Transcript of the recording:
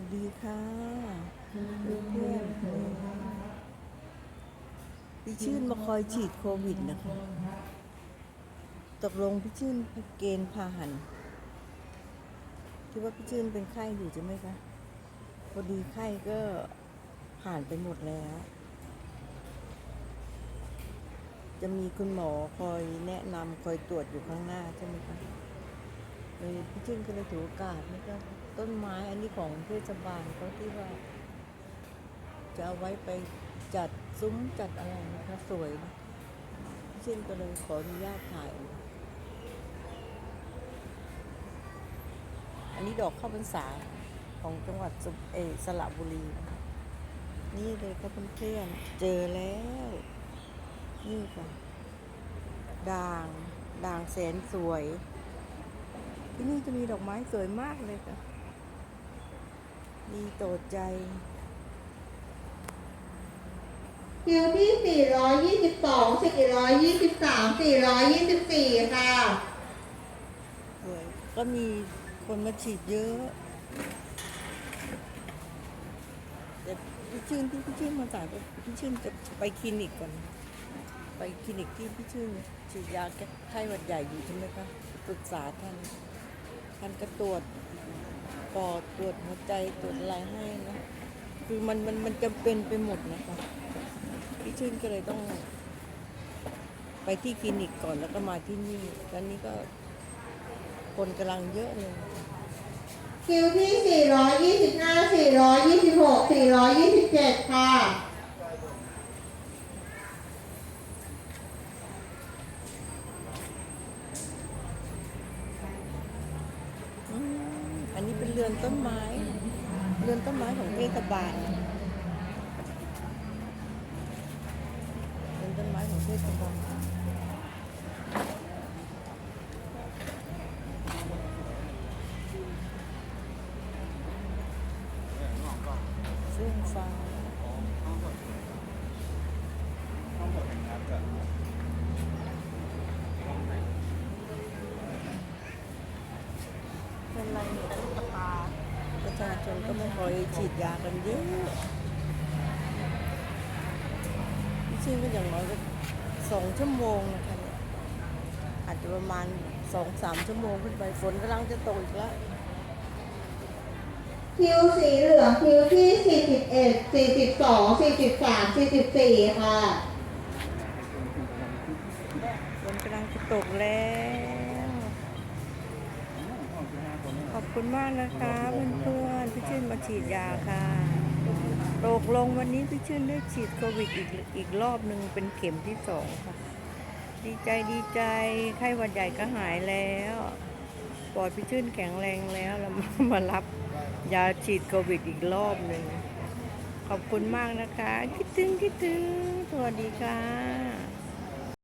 วัสดีค่ะเพื่อนๆพี่ชื่นมาคอยฉีดโควิดนะคะ ตกลงพี่ชื่นเกณฑ์พาหันที่ว่าพี่ชื่นเป็นไข้อยู่ใช่ไหมคะ พอดีไข้ก็ผ่านไปหมดแล้ว จะมีคุณหมอคอยแนะนำคอยตรวจอยู่ข้างหน้าใช่ไหมคะ เลยพี่ชื่นก็เลยถือโอกาสนี่ก็ต้นไม้อันนี้ของเทศบาลเขาที่ว่า จะเอาไว้ไปจัดซุ้มจัดอะไรนะคะสวยนะพี่ชื่นก็เลยขออนุญาตถ่าย อันนี้ดอกข้าวพรรษาของจังหวัดสุเอสระบุรีนะคะนี่เลยครับเพื่อนๆเจอแล้ว นี่ค่ะด่าง ด่างแสนสวย ที่นี่จะมีดอกไม้สวยมากเลยค่ะมีโตดใจคิวที่ 422 423 424 ค่ะ สวย ก็มีคนมาฉีดเยอะ แต่พี่ชื่นที่พี่ชื่นมาจ่ายไปพี่ชื่นจะไปคลินิกก่อน ไปคลินิกที่พี่ชื่นฉีดยาแก้ไข้หวัดใหญ่อยู่ใช่ไหมคะ ปรึกษาท่าน ท่านก็ตรวจปอดตรวจหัวใจตรวจอะไรให้นะคือมันมันมันจำเป็นไปหมดนะคะพี่ชื่นก็เลยต้อง ไปที่คลินิกก่อนแล้วก็มาที่นี่แล้วนี้ก็คนกำลังเยอะเลย คิวที่ 425 426 427 ค่ะ อืมอันนี้เป็นเรือนต้นไม้ เรือนต้นไม้ของเทศบาลเรือนต้นไม้ของเทศบาลเฟื่องฟ้าเป็นไร ชาชนก็ไมาคอยฉีดยากันเยอะพี่ชื่นก็อย่างน้อยก็สองชั่วโมงนะคะเนี่ยอาจจะประมาณสองสามชั่วโมงขึ้นไปฝนกำลังจะตกอีกแล้วคิวสีเหลืองคิวที่41 42 43 44ค่ะฝนกำลังจะตกแล้ว ขอบ คุณมากนะคะเพื่อนๆพี่ชื่นมาฉีดยาค่ะตกลงวันนี้พี่ชื่นได้ฉีดโควิดอีกอีกรอบหนึ่งเป็นเข็มที่สองค่ะ ดีใจดีใจไข้หวัดใหญ่ก็หายแล้วปอดพี่ชื่นแข็งแรงแล้วแล้วมามารับยาฉีดโควิดอีกรอบหนึ่งขอบคุณมากนะคะ คิดถึงคิดถึงสวัสดีค่ะ